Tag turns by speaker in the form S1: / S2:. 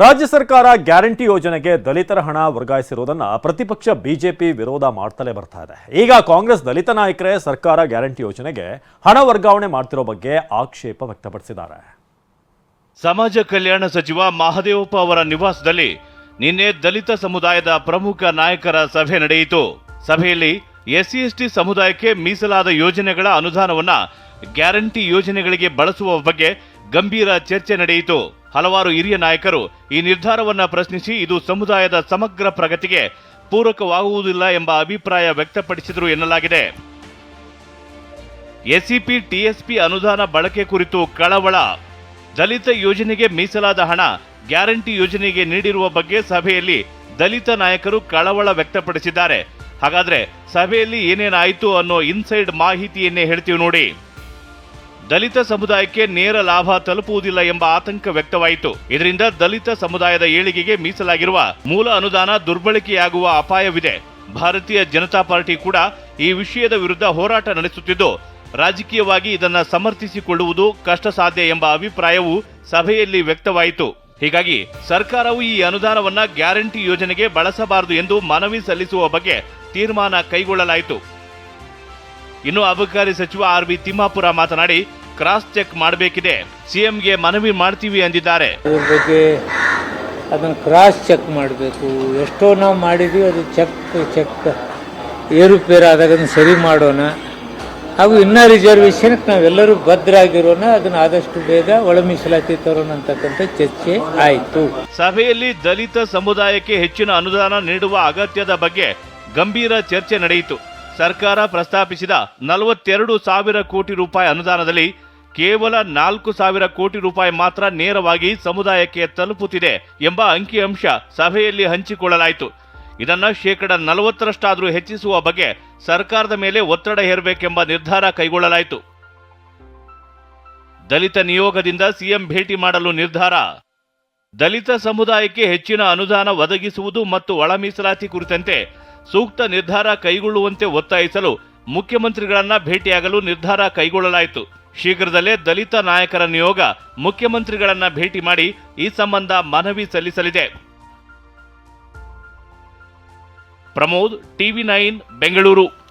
S1: ರಾಜ್ಯ ಸರ್ಕಾರ ಗ್ಯಾರಂಟಿ ಯೋಜನೆಗೆ ದಲಿತರ ಹಣ ವರ್ಗಾಯಿಸಿರುವುದನ್ನು ಪ್ರತಿಪಕ್ಷ ಬಿಜೆಪಿ ವಿರೋಧ ಮಾಡ್ತಲೇ ಬರ್ತಾ ಇದೆ. ಈಗ ಕಾಂಗ್ರೆಸ್ ದಲಿತ ನಾಯಕರೇ ಸರ್ಕಾರ ಗ್ಯಾರಂಟಿ ಯೋಜನೆಗೆ ಹಣ ವರ್ಗಾವಣೆ ಮಾಡ್ತಿರೋ ಬಗ್ಗೆ ಆಕ್ಷೇಪ ವ್ಯಕ್ತಪಡಿಸಿದ್ದಾರೆ.
S2: ಸಮಾಜ ಕಲ್ಯಾಣ ಸಚಿವ ಮಹದೇವಪ್ಪ ಅವರ ನಿವಾಸದಲ್ಲಿ ನಿನ್ನೆ ದಲಿತ ಸಮುದಾಯದ ಪ್ರಮುಖ ನಾಯಕರ ಸಭೆ ನಡೆಯಿತು. ಸಭೆಯಲ್ಲಿ ಎಸ್ಸಿ ಎಸ್ಟಿ ಸಮುದಾಯಕ್ಕೆ ಮೀಸಲಾದ ಯೋಜನೆಗಳ ಅನುದಾನವನ್ನು ಗ್ಯಾರಂಟಿ ಯೋಜನೆಗಳಿಗೆ ಬಳಸುವ ಬಗ್ಗೆ ಗಂಭೀರ ಚರ್ಚೆ ನಡೆಯಿತು. ಹಲವಾರು ಹಿರಿಯ ನಾಯಕರು ಈ ನಿರ್ಧಾರವನ್ನು ಪ್ರಶ್ನಿಸಿ ಇದು ಸಮುದಾಯದ ಸಮಗ್ರ ಪ್ರಗತಿಗೆ ಪೂರಕವಾಗುವುದಿಲ್ಲ ಎಂಬ ಅಭಿಪ್ರಾಯ ವ್ಯಕ್ತಪಡಿಸಿದರು ಎನ್ನಲಾಗಿದೆ. ಎಸ್ಸಿಪಿ ಟಿಎಸ್ಪಿ ಅನುದಾನ ಬಳಕೆ ಕುರಿತು ಕಳವಳ. ದಲಿತ ಯೋಜನೆಗೆ ಮೀಸಲಾದ ಹಣ, ಗ್ಯಾರಂಟಿ ಯೋಜನೆಗೆ ನೀಡಿರುವ ಬಗ್ಗೆ ಸಭೆಯಲ್ಲಿ ದಲಿತ ನಾಯಕರು ಕಳವಳ ವ್ಯಕ್ತಪಡಿಸಿದ್ದಾರೆ. ಹಾಗಾದ್ರೆ ಸಭೆಯಲ್ಲಿ ಏನೇನಾಯಿತು ಅನ್ನೋ ಇನ್ಸೈಡ್ ಮಾಹಿತಿಯನ್ನೇ ಹೇಳ್ತೀವಿ ನೋಡಿ. ದಲಿತ ಸಮುದಾಯಕ್ಕೆ ನೇರ ಲಾಭ ತಲುಪುವುದಿಲ್ಲ ಎಂಬ ಆತಂಕ ವ್ಯಕ್ತವಾಯಿತು. ಇದರಿಂದ ದಲಿತ ಸಮುದಾಯದ ಏಳಿಗೆಗೆ ಮೀಸಲಾಗಿರುವ ಮೂಲ ಅನುದಾನ ದುರ್ಬಳಕೆಯಾಗುವ ಅಪಾಯವಿದೆ. ಭಾರತೀಯ ಜನತಾ ಪಾರ್ಟಿ ಕೂಡ ಈ ವಿಷಯದ ವಿರುದ್ಧ ಹೋರಾಟ ನಡೆಸುತ್ತಿದ್ದು, ರಾಜಕೀಯವಾಗಿ ಇದನ್ನು ಸಮರ್ಥಿಸಿಕೊಳ್ಳುವುದು ಕಷ್ಟ ಸಾಧ್ಯ ಎಂಬ ಅಭಿಪ್ರಾಯವು ಸಭೆಯಲ್ಲಿ ವ್ಯಕ್ತವಾಯಿತು. ಹೀಗಾಗಿ ಸರ್ಕಾರವು ಈ ಅನುದಾನವನ್ನ ಗ್ಯಾರಂಟಿ ಯೋಜನೆಗೆ ಬಳಸಬಾರದು ಎಂದು ಮನವಿ ಸಲ್ಲಿಸುವ ಬಗ್ಗೆ ತೀರ್ಮಾನ ಕೈಗೊಳ್ಳಲಾಯಿತು. ಇನ್ನು ಅಬಕಾರಿ ಸಚಿವ ಆರ್ ಬಿ ತಿಮ್ಮಾಪುರ ಮಾತನಾಡಿ ಕ್ರಾಸ್ ಚೆಕ್ ಮಾಡಬೇಕಿದೆ. ಸಿಎಂಗೆ ಮನವಿ ಮಾಡ್ತೀವಿ ಅಂದಿದ್ದಾರೆ.
S3: ಇದ್ರ ಬಗ್ಗೆ ಅದನ್ನು ಕ್ರಾಸ್ ಚೆಕ್ ಮಾಡಬೇಕು. ಎಷ್ಟೋ ನಾವು ಮಾಡಿದ್ವಿ ಅದು ಚೆಕ್ ಚೆಕ್ ಏರುಪೇರು ಆದಾಗ ಅದನ್ನು ಸರಿ ಮಾಡೋಣ. ಹಾಗೂ ಇನ್ನೂ ರಿಸರ್ವೇಷನ್ಗೆ ನಾವೆಲ್ಲರೂ ಭದ್ರಾಗಿರೋಣ. ಅದನ್ನು ಆದಷ್ಟು ಬೇಗ ಒಳ ಮೀಸಲಾತಿ ತರೋಣ ಅಂತಕ್ಕಂಥ ಚರ್ಚೆ ಆಯಿತು.
S2: ಸಭೆಯಲ್ಲಿ ದಲಿತ ಸಮುದಾಯಕ್ಕೆ ಹೆಚ್ಚಿನ ಅನುದಾನ ನೀಡುವ ಅಗತ್ಯದ ಬಗ್ಗೆ ಗಂಭೀರ ಚರ್ಚೆ ನಡೆಯಿತು. ಸರ್ಕಾರ ಪ್ರಸ್ತಾಪಿಸಿದ ನಲವತ್ತೆರಡು ಸಾವಿರ ಕೋಟಿ ರೂಪಾಯಿ ಅನುದಾನದಲ್ಲಿ ಕೇವಲ ನಾಲ್ಕು ಸಾವಿರ ಕೋಟಿ ರೂಪಾಯಿ ಮಾತ್ರ ನೇರವಾಗಿ ಸಮುದಾಯಕ್ಕೆ ತಲುಪುತ್ತಿದೆ ಎಂಬ ಅಂಕಿಅಂಶ ಸಭೆಯಲ್ಲಿ ಹಂಚಿಕೊಳ್ಳಲಾಯಿತು. ಇದನ್ನು ಶೇಕಡ ನಲವತ್ತರಷ್ಟಾದರೂ ಹೆಚ್ಚಿಸುವ ಬಗ್ಗೆ ಸರ್ಕಾರದ ಮೇಲೆ ಒತ್ತಡ ಹೇರಬೇಕೆಂಬ ನಿರ್ಧಾರ ಕೈಗೊಳ್ಳಲಾಯಿತು. ದಲಿತ ನಿಯೋಗದಿಂದ ಸಿಎಂ ಭೇಟಿ ಮಾಡಲು ನಿರ್ಧಾರ. ದಲಿತ ಸಮುದಾಯಕ್ಕೆ ಹೆಚ್ಚಿನ ಅನುದಾನ ಒದಗಿಸುವುದು ಮತ್ತು ಒಳ ಮೀಸಲಾತಿ ಕುರಿತಂತೆ ಸೂಕ್ತ ನಿರ್ಧಾರ ಕೈಗೊಳ್ಳುವಂತೆ ಒತ್ತಾಯಿಸಲು ಮುಖ್ಯಮಂತ್ರಿಗಳನ್ನ ಭೇಟಿಯಾಗಲು ನಿರ್ಧಾರ ಕೈಗೊಳ್ಳಲಾಯಿತು. ಶೀಘ್ರದಲ್ಲೇ ದಲಿತ ನಾಯಕರ ನಿಯೋಗ ಮುಖ್ಯಮಂತ್ರಿಗಳನ್ನ ಭೇಟಿ ಮಾಡಿ ಈ ಸಂಬಂಧ ಮನವಿ ಸಲ್ಲಿಸಲಿದೆ. Pramod, TV nine, Bengaluru.